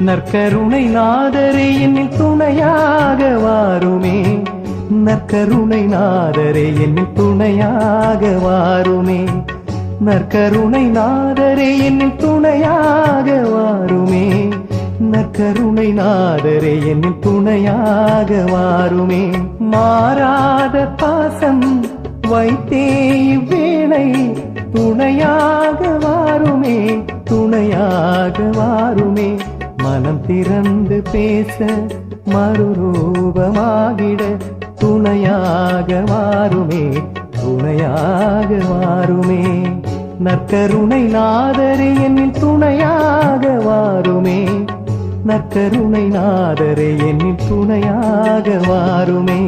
நற்கருணை நாதரே என்னில் துணையாக வாருமே. நற்கருணை நாதரே என்னில் துணையாக வாருமே. நற்கருணை நாதரே என்னில் துணையாக வாருமே. நற்கருணை நாதரே என்னில் துணையாக வாருமே. மாறாத பாசம் வைத்தே இவ்வேளை துணையாக வாருமே. துணையாக வாருமே. மனம் திறந்து பேச மறுரூபமாகிட துணையாக வாருமே துணையாக வாருமே நற்கருணை நாதரே என்னில் துணையாக வாருமே நற்கருணை நாதரே என்னில் துணையாக வாருமே